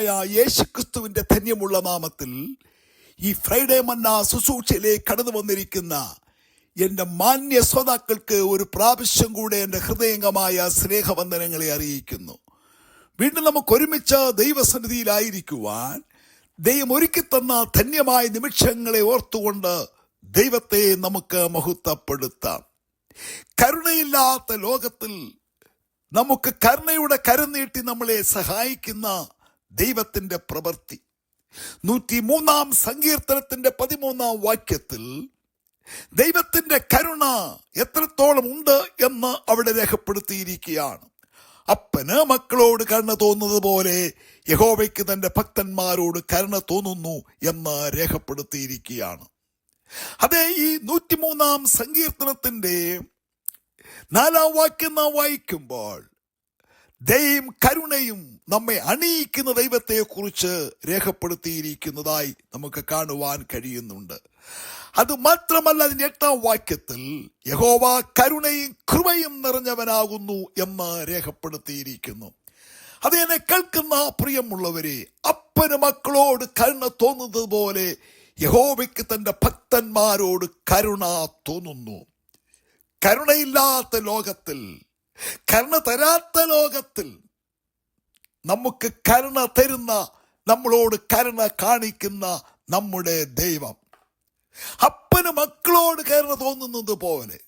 കർത്താവായ യേശുക്രിസ്തുവിന്റെ ധന്യമുള്ള നാമത്തിൽ ഈ ഫ്രൈഡേ മന്ന ശുശ്രൂഷയിലേക്ക് കടന്നു വന്നിരിക്കുന്ന എന്റെ മാന്യ ശ്രോതാക്കൾക്ക് ഒരു പ്രാവശ്യം കൂടെ എന്റെ ഹൃദയംഗമായ സ്നേഹവന്ദനങ്ങളെ അറിയിക്കുന്നു. വീണ്ടും നമുക്ക് ഒരുമിച്ച് ദൈവസന്നിധിയിലായിരിക്കുവാൻ ദൈവം ഒരുക്കി തന്ന ധന്യമായ നിമിഷങ്ങളെ ഓർത്തുകൊണ്ട് ദൈവത്തെ നമുക്ക് മഹത്വപ്പെടുത്താം. കരുണയില്ലാത്ത ലോകത്തിൽ നമുക്ക് കരുണയുടെ കരം നീട്ടി നമ്മളെ സഹായിക്കുന്ന ദൈവത്തിന്റെ പ്രവൃത്തി. നൂറ്റി മൂന്നാം സങ്കീർത്തനത്തിന്റെ പതിമൂന്നാം വാക്യത്തിൽ ദൈവത്തിന്റെ കരുണ എത്രത്തോളം ഉണ്ട് എന്ന് അവിടെ രേഖപ്പെടുത്തിയിരിക്കുകയാണ്. അപ്പന് മക്കളോട് കരുണ തോന്നുന്നത് പോലെ യഹോവയ്ക്ക് തന്റെ ഭക്തന്മാരോട് കരുണ തോന്നുന്നു എന്ന് രേഖപ്പെടുത്തിയിരിക്കുകയാണ്. അതേ ഈ നൂറ്റിമൂന്നാം സങ്കീർത്തനത്തിന്റെ നാലാം വാക്യം നാം വായിക്കുമ്പോൾ ദൈവം കരുണയും നമ്മെ അണിയിക്കുന്ന ദൈവത്തെക്കുറിച്ച് രേഖപ്പെടുത്തിയിരിക്കുന്നതായി നമുക്ക് കാണുവാൻ കഴിയുന്നുണ്ട്. അത് മാത്രമല്ല അതിന്റെ എട്ടാം വാക്യത്തിൽ യഹോവ കരുണയും കൃപയും നിറഞ്ഞവനാകുന്നു എന്ന് രേഖപ്പെടുത്തിയിരിക്കുന്നു. അത് എന്നെ കേൾക്കുന്ന പ്രിയമുള്ളവരെ അപ്പന് മക്കളോട് കരുണ തോന്നുന്നത് പോലെ യഹോവയ്ക്ക് തന്റെ ഭക്തന്മാരോട് കരുണ തോന്നുന്നു. കരുണയില്ലാത്ത ലോകത്തിൽ കരുണ തരാത്ത ലോകത്തിൽ നമുക്ക് കരുണ തരുന്ന നമ്മളോട് കരുണ കാണിക്കുന്ന നമ്മുടെ ദൈവം. അപ്പന് മക്കളോട് കരുണ തോന്നുന്നത് പോലെ.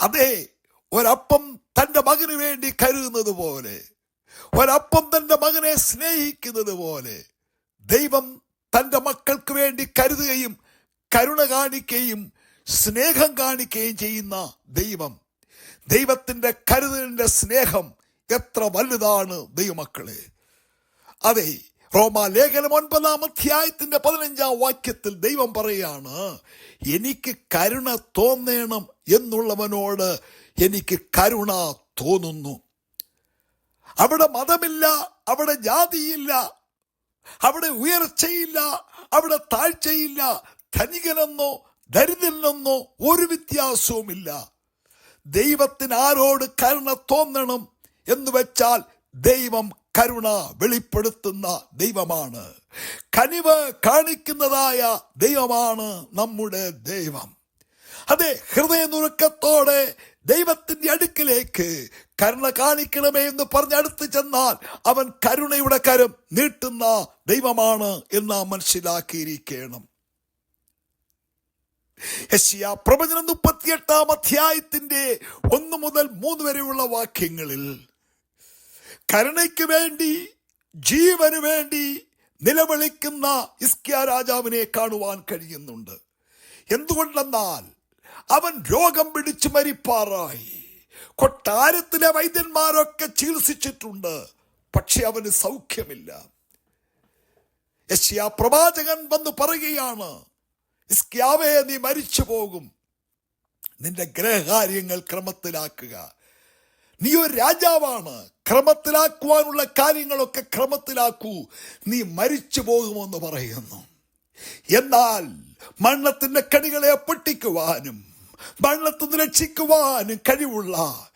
അതെ ഒരപ്പം തന്റെ മകന് വേണ്ടി കരുതുന്നത് പോലെ. ഒരപ്പം തന്റെ മകനെ സ്നേഹിക്കുന്നത് പോലെ. ദൈവം തന്റെ മക്കൾക്ക് വേണ്ടി കരുതുകയും കരുണ കാണിക്കുകയും സ്നേഹം കാണിക്കുകയും ചെയ്യുന്ന ദൈവം. ദൈവത്തിന്റെ കരുതലിന്റെ സ്നേഹം എത്ര വലുതാണ് ദൈവമക്കളെ. അതെ റോമാലേഖനം ഒൻപതാം അധ്യായത്തിന്റെ പതിനഞ്ചാം വാക്യത്തിൽ ദൈവം പറയാണ് എനിക്ക് കരുണ തോന്നണം എന്നുള്ളവനോട് എനിക്ക് കരുണ തോന്നുന്നു. അവിടെ മതമില്ല അവിടെ ജാതിയില്ല അവിടെ ഉയർച്ചയില്ല അവിടെ താഴ്ചയില്ല ധനികനെന്നോ ദരിദ്രനെന്നോ ഒരു വ്യത്യാസവുമില്ല. ദൈവത്തിന് ആരോട് കരുണ തോന്നണം എന്ന് വെച്ചാൽ ദൈവം കരുണ വെളിപ്പെടുത്തുന്ന ദൈവമാണ്. കനിവ് കാണിക്കുന്നതായ ദൈവമാണ് നമ്മുടെ ദൈവം. അതെ ഹൃദയനുറുക്കത്തോടെ ദൈവത്തിന്റെ അടുക്കിലേക്ക് കരുണ കാണിക്കണമേ എന്ന് പറഞ്ഞ് അടുത്ത് ചെന്നാൽ അവൻ കരുണയുടെ കരം നീട്ടുന്ന ദൈവമാണ് എന്ന് മനസ്സിലാക്കിയിരിക്കണം. പ്രവചനം മുപ്പത്തിയെട്ടാം അധ്യായത്തിന്റെ ഒന്ന് മുതൽ മൂന്ന് വരെയുള്ള വാക്യങ്ങളിൽ കരുണയ്ക്ക് വേണ്ടി ജീവന് വേണ്ടി നിലവിളിക്കുന്ന ഇസ്കിയ രാജാവിനെ കാണുവാൻ കഴിയുന്നുണ്ട്. എന്തുകൊണ്ടെന്നാൽ അവൻ രോഗം പിടിച്ചു മരിപ്പാറായി. കൊട്ടാരത്തിലെ വൈദ്യന്മാരൊക്കെ ചികിത്സിച്ചിട്ടുണ്ട് പക്ഷെ അവന് സൗഖ്യമില്ല. യശ്യാ പ്രവാചകൻ വന്ന് പറയുകയാണ് ഇസ്ക്യാവേ നീ മരിച്ചു പോകും. നിന്റെ ഗ്രഹകാര്യങ്ങൾ ക്രമത്തിലാക്കുക. നീ ഒരു രാജാവാണ്. ക്രമത്തിലാക്കുവാനുള്ള കാര്യങ്ങളൊക്കെ ക്രമത്തിലാക്കൂ. നീ മരിച്ചു പോകുമെന്ന് പറയുന്നു. എന്നാൽ മണ്ണത്തിന്റെ കണികളെ പൊട്ടിക്കുവാനും മണ്ണത്ത് നിന്ന് രക്ഷിക്കുവാനും കഴിവുള്ള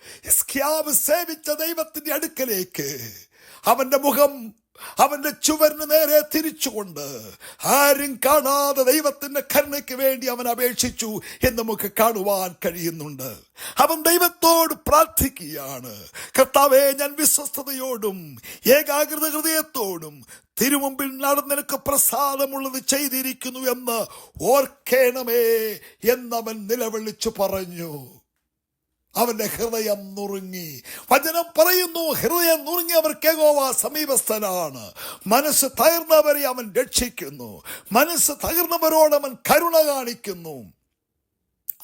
സേവിച്ച ദൈവത്തിന്റെ അടുക്കലേക്ക് അവന്റെ മുഖം അവന്റെ ചുവരിന് നേരെ തിരിച്ചുകൊണ്ട് ആരും കാണാതെ ദൈവത്തിന്റെ കരുണയ്ക്ക് വേണ്ടി അവൻ അപേക്ഷിച്ചു എന്ന് നമുക്ക് കാണുവാൻ കഴിയുന്നുണ്ട്. അവൻ ദൈവത്തോട് പ്രാർത്ഥിക്കുകയാണ്. കർത്താവെ ഞാൻ വിശ്വസ്തയോടും ഏകാഗ്രത ഹൃദയത്തോടും തിരുമുമ്പിൽ നടന്നെനിക്ക് പ്രസാദമുള്ളത് ചെയ്തിരിക്കുന്നു എന്ന് ഓർക്കേണമേ എന്നവൻ നിലവിളിച്ചു പറഞ്ഞു. അവന്റെ ഹൃദയം നുറുങ്ങി. വചനം പറയുന്നു ഹൃദയം നുറുങ്ങി അവർ കേഗോവ സമീപസ്ഥനാണ്. മനസ്സ് തകർന്നവരെ അവൻ രക്ഷിക്കുന്നു. മനസ്സ് തകർന്നവരോട് അവൻ കരുണ കാണിക്കുന്നു.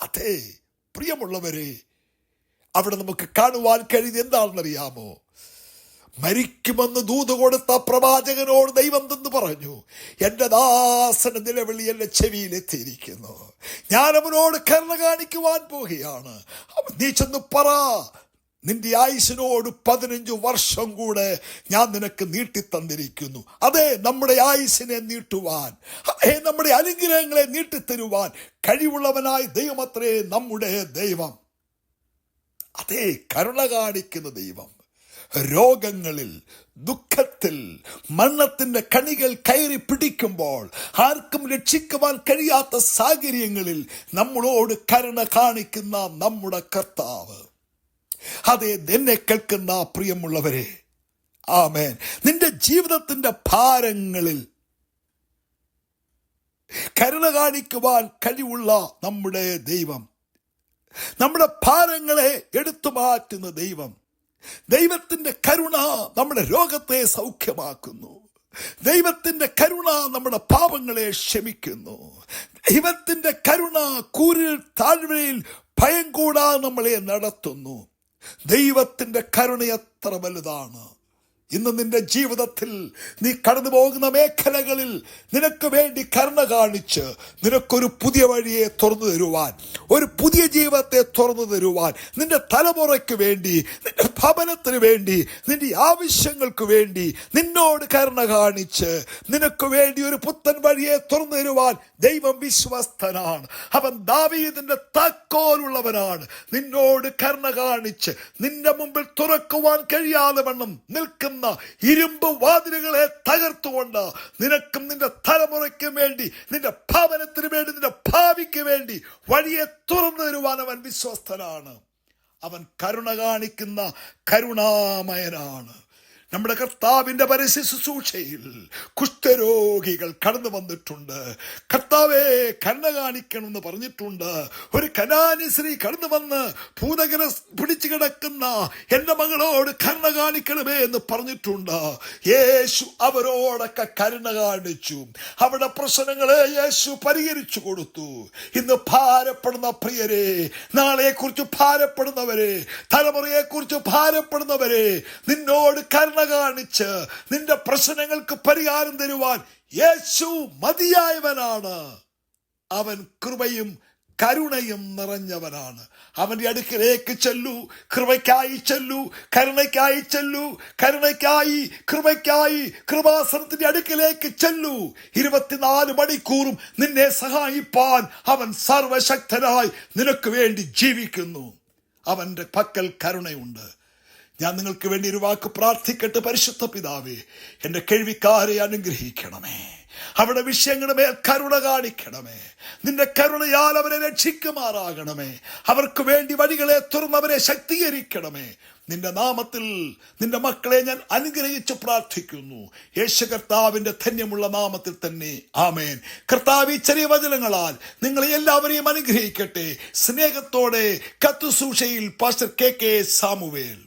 അതെ പ്രിയമുള്ളവരെ അവിടെ നമുക്ക് കാണുവാൻ കഴിയുന്നത് എന്താണെന്നറിയാമോ? മരിക്കുമെന്ന് ദൂത് കൊടുത്ത പ്രവാചകനോട് ദൈവം തന്ന് പറഞ്ഞു എന്റെ ദാസന നിലവിളി എന്റെ ചെവിയിലെത്തിയിരിക്കുന്നു ഞാൻ അവനോട് കരുണ കാണിക്കുവാൻ പോവുകയാണ്. അവൻ നീ ചെന്ന് പറ. നിന്റെ ആയുസിനോട് പതിനഞ്ചു വർഷം കൂടെ ഞാൻ നിനക്ക് നീട്ടിത്തന്നിരിക്കുന്നു. അതെ നമ്മുടെ ആയുസിനെ നീട്ടുവാൻ അതെ നമ്മുടെ അനുഗ്രഹങ്ങളെ നീട്ടിത്തരുവാൻ കഴിവുള്ളവനായി ദൈവമത്രേ നമ്മുടെ ദൈവം. അതേ കരുണ കാണിക്കുന്ന ദൈവം. രോഗങ്ങളിൽ ദുഃഖത്തിൽ മണ്ണത്തിന്റെ കണികൾ കയറി പിടിക്കുമ്പോൾ ആർക്കും രക്ഷിക്കുവാൻ കഴിയാത്ത സാഹചര്യങ്ങളിൽ നമ്മളോട് കരുണ കാണിക്കുന്ന നമ്മുടെ കർത്താവ്. അതെ എന്നെ കേൾക്കുന്ന പ്രിയമുള്ളവരെ ആമേൻ. നിന്റെ ജീവിതത്തിന്റെ ഭാരങ്ങളിൽ കരുണ കാണിക്കുവാൻ കഴിവുള്ള നമ്മുടെ ദൈവം. നമ്മുടെ ഭാരങ്ങളെ എടുത്തു മാറ്റുന്ന ദൈവം. ദൈവത്തിന്റെ കരുണ നമ്മുടെ രോഗത്തെ സൗഖ്യമാക്കുന്നു. ദൈവത്തിന്റെ കരുണ നമ്മുടെ പാപങ്ങളെ ക്ഷമിക്കുന്നു. ദൈവത്തിന്റെ കരുണ കൂരിൽ താഴ്വരയിൽ ഭയം കൂടാതെ നമ്മളെ നടത്തുന്നു. ദൈവത്തിന്റെ കരുണ എത്ര വലുതാണ്. ഇന്ന് നിന്റെ ജീവിതത്തിൽ നീ കടന്നു പോകുന്ന മേഖലകളിൽ നിനക്ക് വേണ്ടി കരുണ കാണിച്ച് നിനക്കൊരു പുതിയ വഴിയെ തുറന്നു തരുവാൻ ഒരു പുതിയ ജീവിതത്തെ തുറന്നു തരുവാൻ നിന്റെ തലമുറയ്ക്ക് വേണ്ടി നിന്റെ ഭവനത്തിന് വേണ്ടി നിന്റെ ആവശ്യങ്ങൾക്ക് വേണ്ടി നിന്നോട് കരുണ കാണിച്ച് നിനക്ക് വേണ്ടി ഒരു പുത്തൻ വഴിയെ തുറന്നു തരുവാൻ ദൈവം വിശ്വസ്തനാണ്. അവൻ ദാവീദിന്റെ തക്കോലുള്ളവനാണ്. നിന്നോട് കരുണ കാണിച്ച് നിന്റെ മുമ്പിൽ തുറക്കുവാൻ കഴിയാതെ വണ്ണം നിൽക്കുന്ന ഇരുമ്പ് വാതിലുകളെ തകർത്തുകൊണ്ട് നിനക്കും നിന്റെ തലമുറയ്ക്കും വേണ്ടി നിന്റെ ഭവനത്തിന് വേണ്ടി നിന്റെ ഭാവിക്ക് വേണ്ടി വഴിയെ തുറന്നു തരുവാൻ അവൻ വിശ്വസ്തനാണ്. അവൻ കരുണ കാണിക്കുന്ന കരുണാമയനാണ്. നമ്മുടെ കർത്താവിന്റെ പരസ്യ ശുശ്രൂഷയിൽ കുഷ്ഠരോഗികൾ കടന്നു വന്നിട്ടുണ്ട്. കർത്താവെ കരുണ കാണിക്കണമെന്ന് പറഞ്ഞിട്ടുണ്ട്. ഒരു കനാനി സ്ത്രീ കടന്നു വന്ന് ഭൂതകര പിടിച്ചു കിടക്കുന്ന എന്റെ മകളോട് കരുണ കാണിക്കണമേ എന്ന് പറഞ്ഞിട്ടുണ്ട്. യേശു അവരോടൊക്കെ കരുണ കാണിച്ചു. അവിടെ പ്രശ്നങ്ങളെ യേശു പരിഹരിച്ചു കൊടുത്തു. ഇന്ന് ഭാരപ്പെടുന്ന പ്രിയരെ നാളെക്കുറിച്ച് ഭാരപ്പെടുന്നവരെ തലമുറയെ കുറിച്ച് ഭാരപ്പെടുന്നവരെ നിന്നോട് കരുണ കാണിച്ച് നിന്റെ പ്രശ്നങ്ങൾക്ക് പരിഹാരം തരുവാൻ യേശു മതിയായവനാണ്. അവൻ കൃപയും കരുണയും നിറഞ്ഞവനാണ്. അവന്റെ അടുക്കിലേക്ക് ചെല്ലു കൃപയ്ക്കായി ചെല്ലു കരുണയ്ക്കായി ചെല്ലു കരുണയ്ക്കായി കൃപയ്ക്കായി കൃപാസനത്തിന്റെ അടുക്കിലേക്ക് ചെല്ലു. ഇരുപത്തിനാല് മണിക്കൂറും നിന്നെ സഹായിപ്പാൻ അവൻ സർവശക്തനായി നിനക്ക് വേണ്ടി ജീവിക്കുന്നു. അവന്റെ പക്കൽ കരുണയുണ്ട്. ഞാൻ നിങ്ങൾക്ക് വേണ്ടി ഒരു വാക്ക് പ്രാർത്ഥിക്കട്ടെ പരിശുദ്ധ പിതാവേ. എന്റെ കേൾവിക്കാരെ അനുഗ്രഹിക്കണമേ. അവിടെ വിഷയങ്ങളുടെ മേൽ കരുണ കാണിക്കണമേ. നിന്റെ കരുണയാൽ അവരെ രക്ഷിക്കുമാറാകണമേ. അവർക്ക് വേണ്ടി വഴികളെ തുറന്നവരെ ശക്തീകരിക്കണമേ. നിന്റെ നാമത്തിൽ നിന്റെ മക്കളെ ഞാൻ അനുഗ്രഹിച്ചു പ്രാർത്ഥിക്കുന്നു. യേശു കർത്താവിന്റെ ധന്യമുള്ള നാമത്തിൽ തന്നെ. ആമേൻ. കർത്താവ് ഈ ചെറിയ വചനങ്ങളാൽ നിങ്ങളെ എല്ലാവരെയും അനുഗ്രഹിക്കട്ടെ. സ്നേഹത്തോടെ കത്തുസൂഷയിൽ പാസ്റ്റർ കെ കെ സാമുവേൽ.